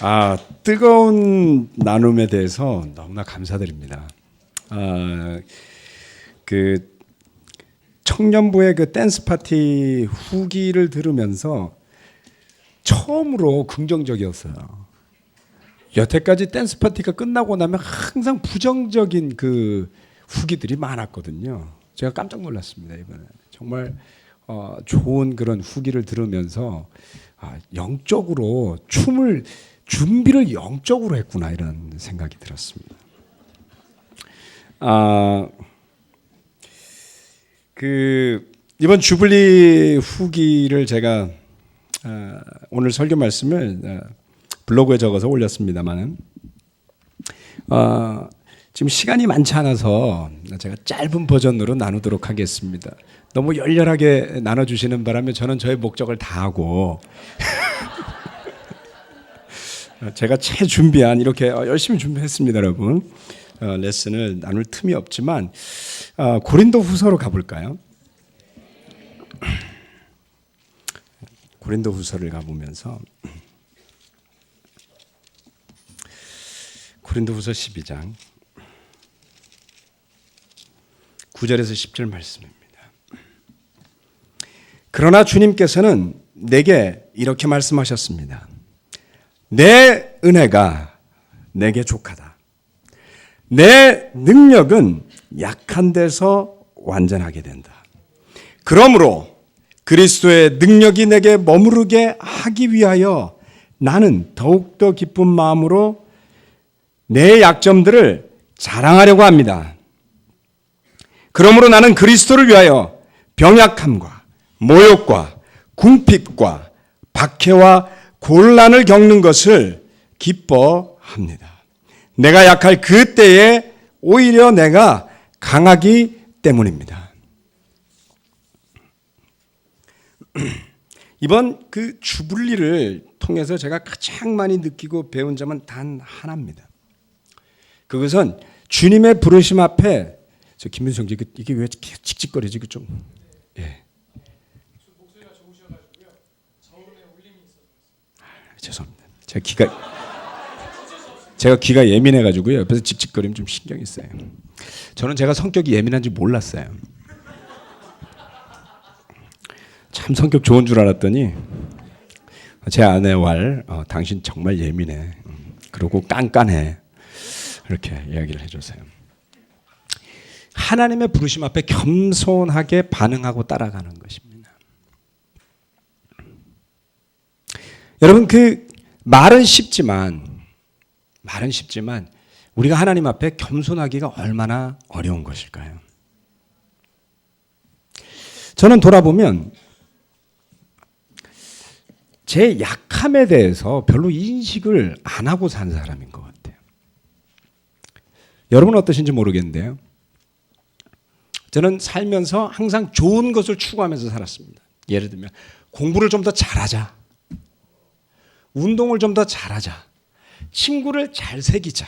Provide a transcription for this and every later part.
아, 뜨거운 나눔에 대해서 너무나 감사드립니다. 아, 그 청년부의 그 댄스 파티 후기를 들으면서 처음으로 긍정적이었어요. 여태까지 댄스 파티가 끝나고 나면 항상 부정적인 그 후기들이 많았거든요. 제가 깜짝 놀랐습니다 이번에 정말 어, 좋은 그런 후기를 들으면서 아, 영적으로 춤을 준비를 영적으로 했구나 이런 생각이 들었습니다. 아, 그 이번 주블리 후기를 제가 아, 오늘 설교 말씀을 아, 블로그에 적어서 올렸습니다만은 아, 지금 시간이 많지 않아서 제가 짧은 버전으로 나누도록 하겠습니다. 너무 열렬하게 나눠주시는 바람에 저는 저의 목적을 다하고 제가 채 준비한 이렇게 어, 열심히 준비했습니다, 여러분. 어, 레슨을 나눌 틈이 없지만 어, 고린도 후서로 가볼까요? 고린도 후서를 가보면서 고린도 후서 12장 9절에서 10절 말씀입니다. 그러나 주님께서는 내게 이렇게 말씀하셨습니다. 내 은혜가 내게 족하다. 내 능력은 약한 데서 완전하게 된다. 그러므로 그리스도의 능력이 내게 머무르게 하기 위하여 나는 더욱더 기쁜 마음으로 내 약점들을 자랑하려고 합니다. 그러므로 나는 그리스도를 위하여 병약함과 모욕과 궁핍과 박해와 곤란을 겪는 것을 기뻐합니다. 내가 약할 그 때에 오히려 내가 강하기 때문입니다. 이번 그 주불리를 통해서 제가 가장 많이 느끼고 배운 점은 단 하나입니다. 그것은 주님의 부르심 앞에 저 김민성 씨 이게 왜 칙칙거리지 그 좀. 예. 아, 죄송합니다. 제가 귀가 제가 귀가 예민해 가지고요. 옆에서 칙칙거리면 좀 신경이 써요. 저는 제가 성격이 예민한지 몰랐어요. 참 성격 좋은 줄 알았더니 제 아내 왈 어, 당신 정말 예민해. 음, 그리고 깐깐해. 이렇게 이야기를 해주세요. 하나님의 부르심 앞에 겸손하게 반응하고 따라가는 것입니다. 여러분 그 말은 쉽지만 말은 쉽지만 우리가 하나님 앞에 겸손하기가 얼마나 어려운 것일까요? 저는 돌아보면 제 약함에 대해서 별로 인식을 안 하고 산 사람인 것 같아요. 여러분 어떠신지 모르겠는데요. 저는 살면서 항상 좋은 것을 추구하면서 살았습니다. 예를 들면 공부를 좀 더 잘하자. 운동을 좀 더 잘하자. 친구를 잘 새기자.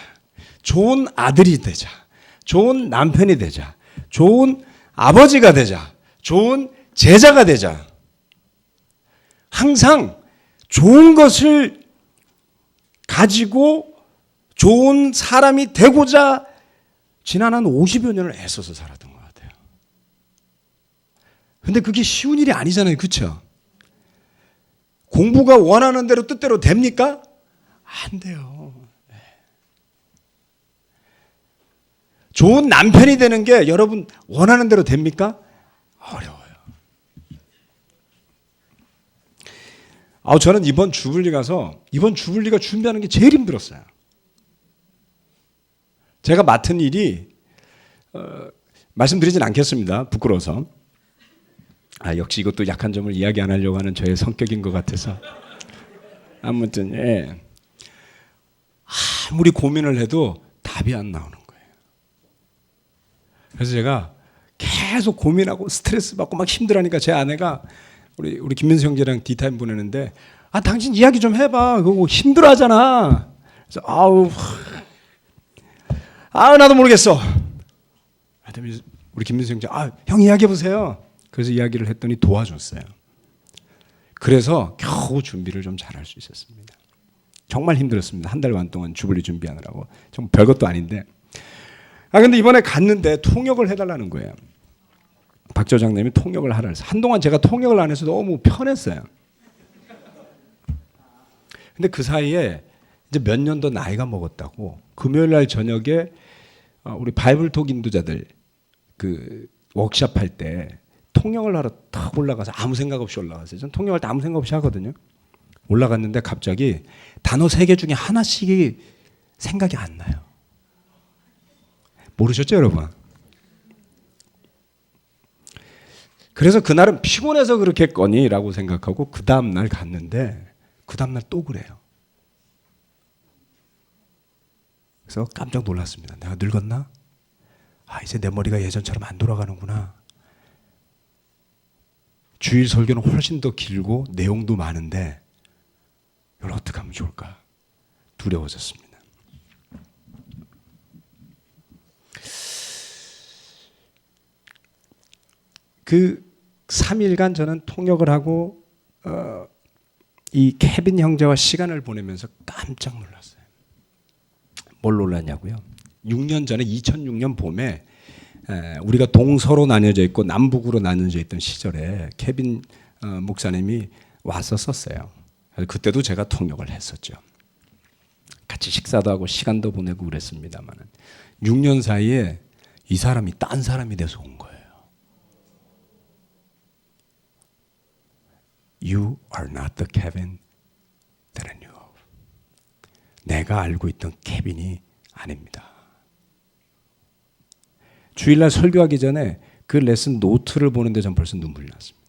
좋은 아들이 되자. 좋은 남편이 되자. 좋은 아버지가 되자. 좋은 제자가 되자. 항상 좋은 것을 가지고 좋은 사람이 되고자 지난 한 50여 년을 애써서 살았던 것 같아요. 근데 그게 쉬운 일이 아니잖아요. 그렇죠? 공부가 원하는 대로 뜻대로 됩니까? 안 돼요. 네. 좋은 남편이 되는 게 여러분 원하는 대로 됩니까? 어려워요. 아, 저는 이번 주불리 가서 이번 주불리가 준비하는 게 제일 힘들었어요. 제가 맡은 일이 어, 말씀드리진 않겠습니다. 부끄러워서. 아, 역시 이것도 약한 점을 이야기 안 하려고 하는 저의 성격인 것 같아서. 아무튼 예. 아무리 고민을 해도 답이 안 나오는 거예요. 그래서 제가 계속 고민하고 스트레스 받고 막 힘들하니까 제 아내가 우리 우리 김민수 형제랑 디타임 보내는데 아 당신 이야기 좀 해봐 그거 힘들어 하잖아. 그래서 아우 아 나도 모르겠어. 우리 김민수 형제 아 형 이야기해 보세요. 그래서 이야기를 했더니 도와줬어요. 그래서 겨우 준비를 좀 잘할 수 있었습니다. 정말 힘들었습니다. 한 달 반 동안 주불리 준비하느라고. 좀 별것도 아닌데. 아 근데 이번에 갔는데 통역을 해달라는 거예요. 박 조장님이 통역을 하라 해서 한동안 제가 통역을 안 해서 너무 편했어요. 근데 그 사이에 이제 몇 년 더 나이가 먹었다고 금요일 날 저녁에 어, 우리 바이블톡 인도자들 그 워크샵 할 때 통역을 하러 탁 올라가서 아무 생각 없이 올라갔어요. 전 통역할 때 아무 생각 없이 하거든요. 올라갔는데 갑자기 단어 세 개 중에 하나씩이 생각이 안 나요. 모르셨죠, 여러분? 그래서 그날은 피곤해서 그렇겠거니라고 생각하고 그 다음 날 갔는데 그 다음 날 또 그래요. 그래서 깜짝 놀랐습니다. 내가 늙었나? 아, 이제 내 머리가 예전처럼 안 돌아가는구나. 주일 설교는 훨씬 더 길고 내용도 많은데 이걸 어떻게 하면 좋을까? 두려워졌습니다. 그 3일간 저는 통역을 하고 어, 이 케빈 형제와 시간을 보내면서 깜짝 놀랐어요. 뭘 놀랐냐고요? 6년 전에 2006년 봄에 에, 우리가 동서로 나뉘어져 있고 남북으로 나뉘어져 있던 시절에 케빈 어, 목사님이 왔었었어요. 그때도 제가 통역을 했었죠. 같이 식사도 하고 시간도 보내고 그랬습니다만은 6년 사이에 이 사람이 딴 사람이 돼서 온 거예요. You are not the Kevin that I knew of. 내가 알고 있던 케빈이 아닙니다. 주일날 설교하기 전에 그 레슨 노트를 보는데 전 벌써 눈물이 났습니다.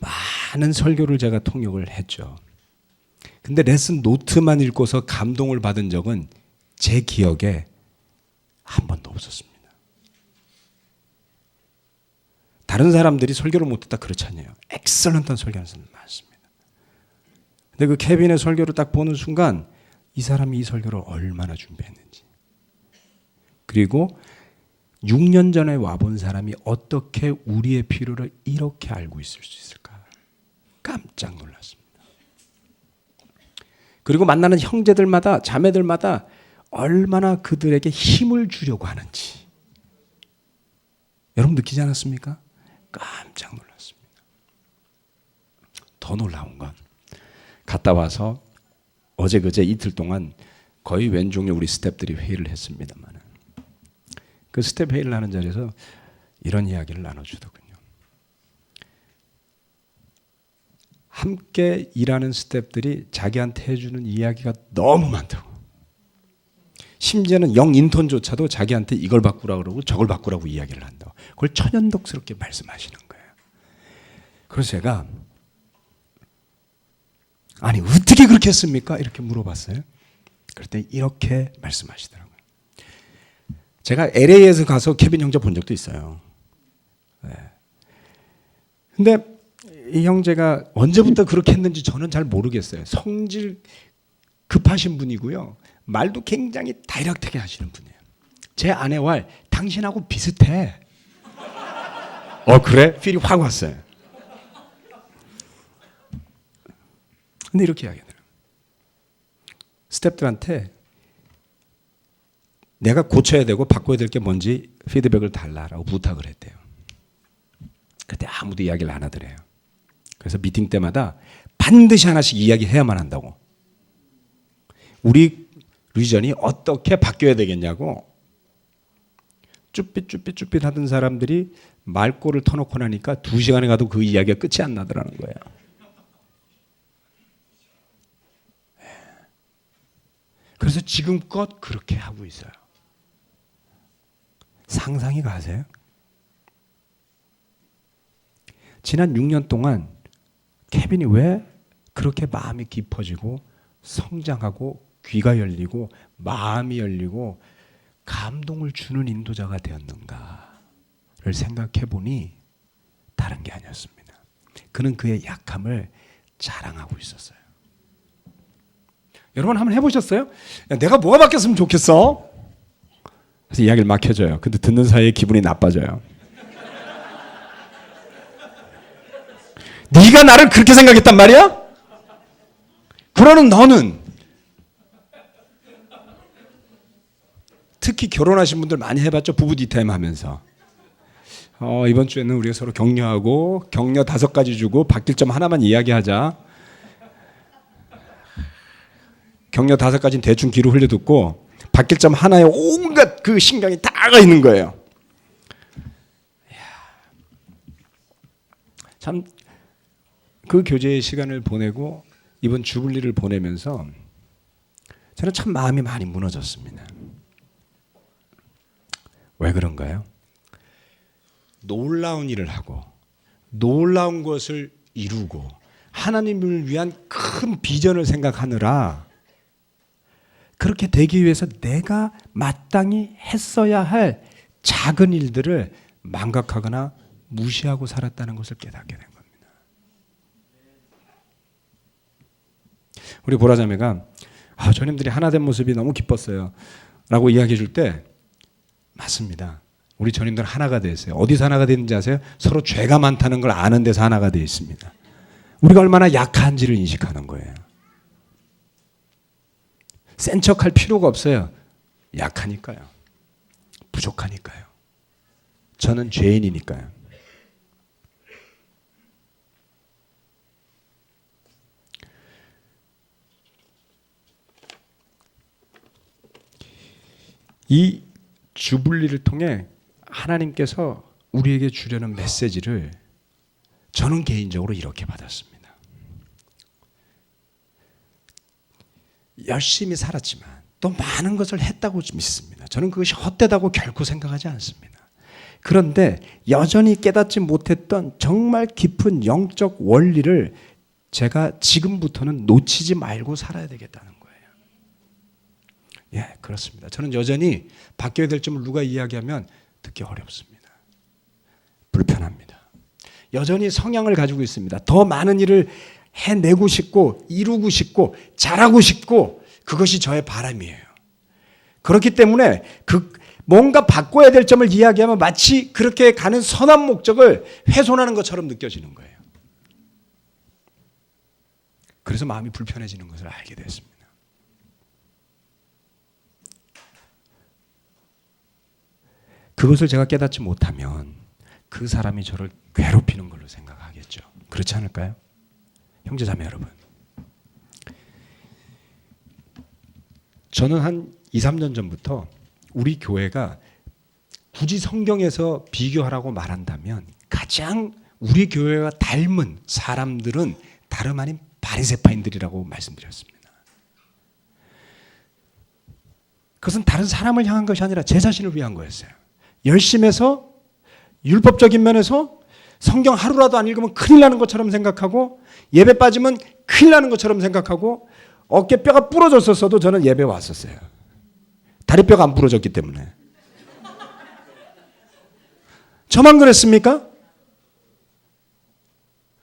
많은 설교를 제가 통역을 했죠. 근데 레슨 노트만 읽고서 감동을 받은 적은 제 기억에 한 번도 없었습니다. 다른 사람들이 설교를 못했다 그렇지 않아요. 엑셀런트한 설교하는 사람 많습니다. 근데 그 케빈의 설교를 딱 보는 순간 이 사람이 이 설교를 얼마나 준비했는지 그리고 6년 전에 와본 사람이 어떻게 우리의 필요를 이렇게 알고 있을 수 있을까 깜짝 놀랐습니다. 그리고 만나는 형제들마다 자매들마다 얼마나 그들에게 힘을 주려고 하는지 여러분 느끼지 않았습니까? 깜짝 놀랐습니다. 더 놀라운 건 갔다 와서 어제 그제 이틀 동안 거의 왼종일 우리 스탭들이 회의를 했습니다만 그 스텝 회의를 하는 자리에서 이런 이야기를 나눠주더군요. 함께 일하는 스탭들이 자기한테 해주는 이야기가 너무 많다고. 심지어는 영 인턴조차도 자기한테 이걸 바꾸라 그러고 저걸 바꾸라고 이야기를 한다고. 그걸 천연덕스럽게 말씀하시는 거예요. 그래서 제가 아니 어떻게 그렇게 했습니까? 이렇게 물어봤어요. 그랬더니 이렇게 말씀하시더라고요. 제가 LA에서 가서 케빈 형제 본 적도 있어요. 네. 근데 이 형제가 언제부터 그렇게 했는지 저는 잘 모르겠어요. 성질 급하신 분이고요. 말도 굉장히 다이렉트하게 하시는 분이에요. 제 아내와 당신하고 비슷해. 어 그래? 필이 확 왔어요. 근데 이렇게 이야기하더라고요. 스탭들한테 내가 고쳐야 되고 바꿔야 될 게 뭔지 피드백을 달라라고 부탁을 했대요. 그때 아무도 이야기를 안 하더래요. 그래서 미팅 때마다 반드시 하나씩 이야기해야만 한다고. 우리 리전이 어떻게 바뀌어야 되겠냐고. 쭈삣쭈삣쭈삣 하던 사람들이 말꼬를 터놓고 나니까 두 시간에 가도 그 이야기가 끝이 안 나더라는 거예요. 그래서 지금껏 그렇게 하고 있어요. 상상이 가세요? 지난 6년 동안 케빈이 왜 그렇게 마음이 깊어지고 성장하고 귀가 열리고 마음이 열리고 감동을 주는 인도자가 되었는가를 생각해 보니 다른 게 아니었습니다. 그는 그의 약함을 자랑하고 있었어요. 여러분 한번 해보셨어요? 야, 내가 뭐가 바뀌었으면 좋겠어? 그래서 이야기를 막 해줘요. 근데 듣는 사이에 기분이 나빠져요. 네가 나를 그렇게 생각했단 말이야? 그러는 너는 특히 결혼하신 분들 많이 해봤죠 부부 디타임 하면서 어, 이번 주에는 우리가 서로 격려하고 격려 다섯 가지 주고 바뀔 점 하나만 이야기하자 격려 다섯 가지는 대충 귀로 흘려 듣고 바뀔 점 하나에 온갖 그 신경이 다가 있는 거예요. 참 그 교제의 시간을 보내고 이번 주불리를 보내면서 저는 참 마음이 많이 무너졌습니다. 왜 그런가요? 놀라운 일을 하고 놀라운 것을 이루고 하나님을 위한 큰 비전을 생각하느라 그렇게 되기 위해서 내가 마땅히 했어야 할 작은 일들을 망각하거나 무시하고 살았다는 것을 깨닫게 된 겁니다. 우리 보라자매가 아, 저님들이 하나 된 모습이 너무 기뻤어요. 라고 이야기해 줄 때 맞습니다. 우리 전임들 하나가 됐어요. 어디서 하나가 되는지 아세요? 서로 죄가 많다는 걸 아는 데서 하나가 되어 있습니다. 우리가 얼마나 약한지를 인식하는 거예요. 센 척할 필요가 없어요. 약하니까요. 부족하니까요. 저는 죄인이니까요. 이 주불리를 통해 하나님께서 우리에게 주려는 메시지를 저는 개인적으로 이렇게 받았습니다. 열심히 살았지만 또 많은 것을 했다고 믿습니다. 저는 그것이 헛되다고 결코 생각하지 않습니다. 그런데 여전히 깨닫지 못했던 정말 깊은 영적 원리를 제가 지금부터는 놓치지 말고 살아야 되겠다는 거예요. 예, 그렇습니다. 저는 여전히 바뀌어야 될 점을 누가 이야기하면 듣기 어렵습니다. 불편합니다. 여전히 성향을 가지고 있습니다. 더 많은 일을 해내고 싶고 이루고 싶고 잘하고 싶고 그것이 저의 바람이에요. 그렇기 때문에 그 뭔가 바꿔야 될 점을 이야기하면 마치 그렇게 가는 선한 목적을 훼손하는 것처럼 느껴지는 거예요. 그래서 마음이 불편해지는 것을 알게 됐습니다. 그것을 제가 깨닫지 못하면 그 사람이 저를 괴롭히는 걸로 생각하겠죠. 그렇지 않을까요? 형제자매 여러분. 저는 한 2, 3년 전부터 우리 교회가 굳이 성경에서 비교하라고 말한다면 가장 우리 교회와 닮은 사람들은 다름 아닌 바리새파인들이라고 말씀드렸습니다. 그것은 다른 사람을 향한 것이 아니라 제 자신을 위한 거였어요. 열심해서 율법적인 면에서 성경 하루라도 안 읽으면 큰일 나는 것처럼 생각하고 예배 빠지면 큰일 나는 것처럼 생각하고 어깨 뼈가 부러졌었어도 저는 예배 왔었어요. 다리뼈가 안 부러졌기 때문에. 저만 그랬습니까?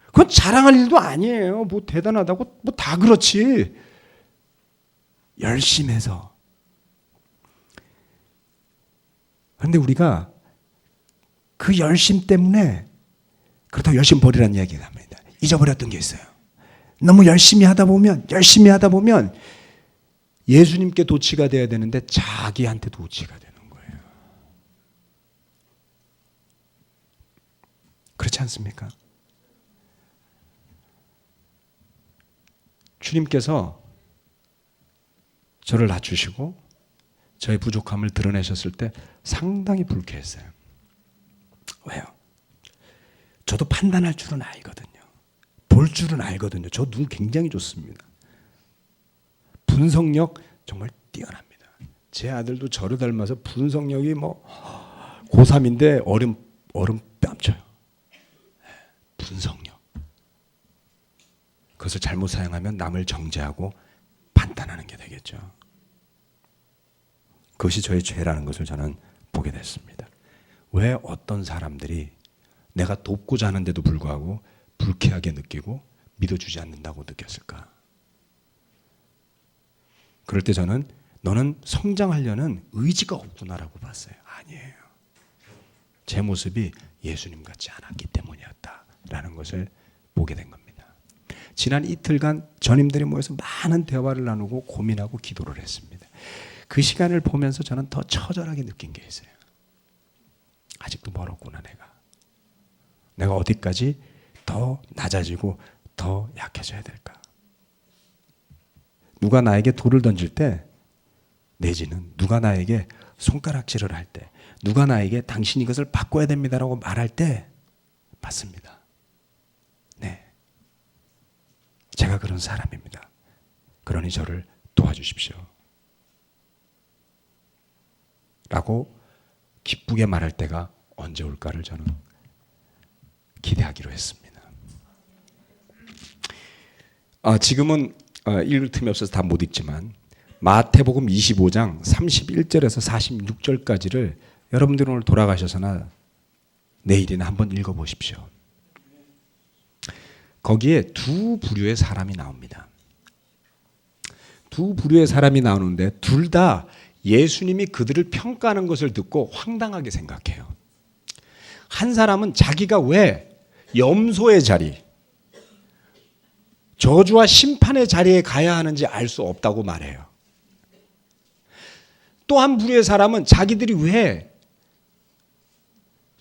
그건 자랑할 일도 아니에요. 뭐 대단하다고 뭐 다 그렇지. 열심히 해서. 그런데 우리가 그 열심 때문에 그렇다고 열심 버리라는 이야기가 합니다. 잊어버렸던 게 있어요. 너무 열심히 하다 보면 열심히 하다 보면 예수님께 도치가 돼야 되는데 자기한테 도치가 되는 거예요. 그렇지 않습니까? 주님께서 저를 낮추시고 저의 부족함을 드러내셨을 때 상당히 불쾌했어요. 왜요? 저도 판단할 줄은 알거든요. 볼 줄은 알거든요. 저 눈 굉장히 좋습니다. 분석력 정말 뛰어납니다. 제 아들도 저를 닮아서 분석력이 뭐 고3인데 얼음 얼음 뺨쳐요. 분석력. 그것을 잘못 사용하면 남을 정죄하고 판단하는 게 되겠죠. 그것이 저의 죄라는 것을 저는 보게 됐습니다. 왜 어떤 사람들이 내가 돕고자 하는데도 불구하고 불쾌하게 느끼고 믿어주지 않는다고 느꼈을까? 그럴 때 저는 너는 성장하려는 의지가 없구나라고 봤어요. 아니에요. 제 모습이 예수님 같지 않았기 때문이었다라는 것을 보게 된 겁니다. 지난 이틀간 전임들이 모여서 많은 대화를 나누고 고민하고 기도를 했습니다. 그 시간을 보면서 저는 더 처절하게 느낀 게 있어요. 아직도 멀었구나 내가. 내가 어디까지 더 낮아지고 더 약해져야 될까? 누가 나에게 돌을 던질 때 내지는 누가 나에게 손가락질을 할 때, 누가 나에게 당신 이것을 바꿔야 됩니다라고 말할 때 맞습니다. 네. 제가 그런 사람입니다. 그러니 저를 도와주십시오. 라고 기쁘게 말할 때가 언제 올까를 저는 기대하기로 했습니다. 아, 지금은 어, 읽을 틈이 없어서 다 못 읽지만 마태복음 25장 31절에서 46절까지를 여러분들 오늘 돌아가셔서나 내일이나 한번 읽어 보십시오. 거기에 두 부류의 사람이 나옵니다. 두 부류의 사람이 나오는데 둘 다 예수님이 그들을 평가하는 것을 듣고 황당하게 생각해요. 한 사람은 자기가 왜 염소의 자리, 저주와 심판의 자리에 가야 하는지 알 수 없다고 말해요. 또 한 부류의 사람은 자기들이 왜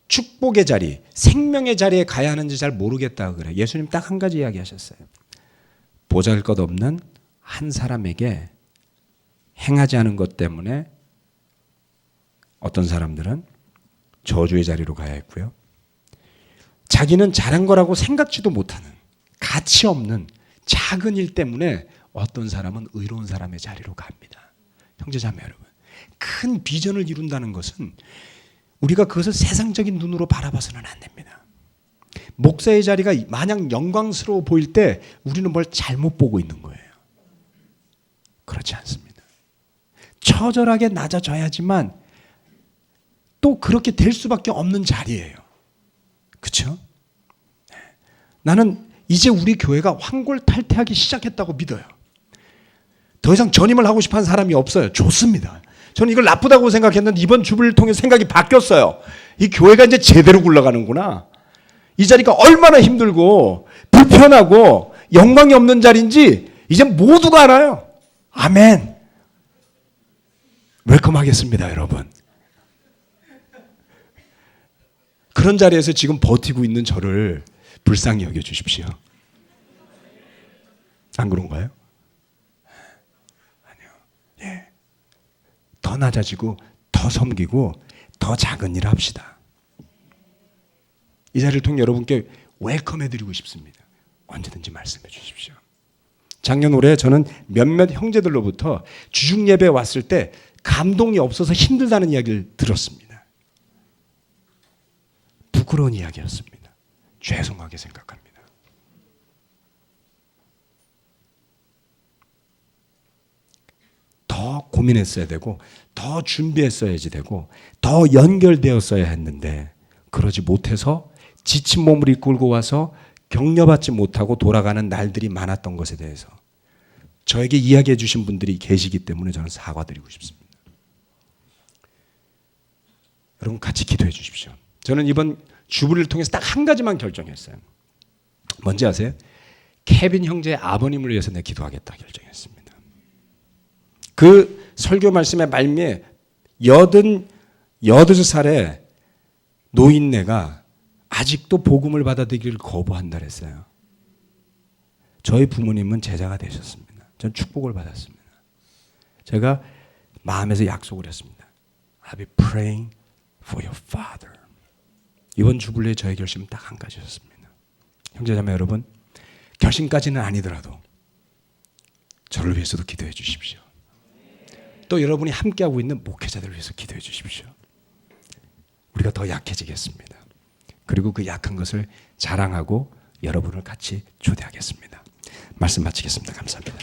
축복의 자리, 생명의 자리에 가야 하는지 잘 모르겠다고 그래요. 예수님 딱 한 가지 이야기 하셨어요. 보잘 것 없는 한 사람에게 행하지 않은 것 때문에 어떤 사람들은 저주의 자리로 가야 했고요. 자기는 잘한 거라고 생각지도 못하는 가치 없는 작은 일 때문에 어떤 사람은 의로운 사람의 자리로 갑니다. 형제 자매 여러분, 큰 비전을 이룬다는 것은 우리가 그것을 세상적인 눈으로 바라봐서는 안 됩니다. 목사의 자리가 마냥 영광스러워 보일 때 우리는 뭘 잘못 보고 있는 거예요. 그렇지 않습니다. 처절하게 낮아져야지만 또 그렇게 될 수밖에 없는 자리예요. 그렇죠? 나는 이제 우리 교회가 황골탈퇴하기 시작했다고 믿어요. 더 이상 전임을 하고 싶은 사람이 없어요. 좋습니다. 저는 이걸 나쁘다고 생각했는데 이번 주부를 통해 생각이 바뀌었어요. 이 교회가 이제 제대로 굴러가는구나. 이 자리가 얼마나 힘들고 불편하고 영광이 없는 자리인지 이제 모두가 알아요. 아멘. 웰컴 하겠습니다, 여러분. 그런 자리에서 지금 버티고 있는 저를 불쌍히 여겨 주십시오. 안 그런가요? 아니요. 예. 더 낮아지고 더 섬기고 더 작은 일을 합시다. 이 자리를 통해 여러분께 웰컴 해 드리고 싶습니다. 언제든지 말씀해 주십시오. 작년 올해 저는 몇몇 형제들로부터 주중 예배 왔을 때 감동이 없어서 힘들다는 이야기를 들었습니다. 부끄러운 이야기였습니다. 죄송하게 생각합니다. 더 고민했어야 되고 더 준비했어야지 되고 더 연결되었어야 했는데 그러지 못해서 지친 몸을 이끌고 와서 격려받지 못하고 돌아가는 날들이 많았던 것에 대해서 저에게 이야기해 주신 분들이 계시기 때문에 저는 사과드리고 싶습니다. 여러분 같이 기도해 주십시오. 저는 이번 주부를 통해서 딱 한 가지만 결정했어요. 뭔지 아세요? 케빈 형제의 아버님을 위해서 내 기도하겠다 결정했습니다. 그 설교 말씀의 말미에 여든 여든 살의 노인네가 아직도 복음을 받아들이기를 거부한다 그랬어요. 저희 부모님은 제자가 되셨습니다. 전 축복을 받았습니다. 제가 마음에서 약속을 했습니다. I'll be praying for your father. 이번 주불례 저의 결심은 딱 한 가지였습니다. 형제자매 여러분, 결심까지는 아니더라도 저를 위해서도 기도해 주십시오. 또 여러분이 함께하고 있는 목회자들을 위해서 기도해 주십시오. 우리가 더 약해지겠습니다. 그리고 그 약한 것을 자랑하고 여러분을 같이 초대하겠습니다. 말씀 마치겠습니다. 감사합니다.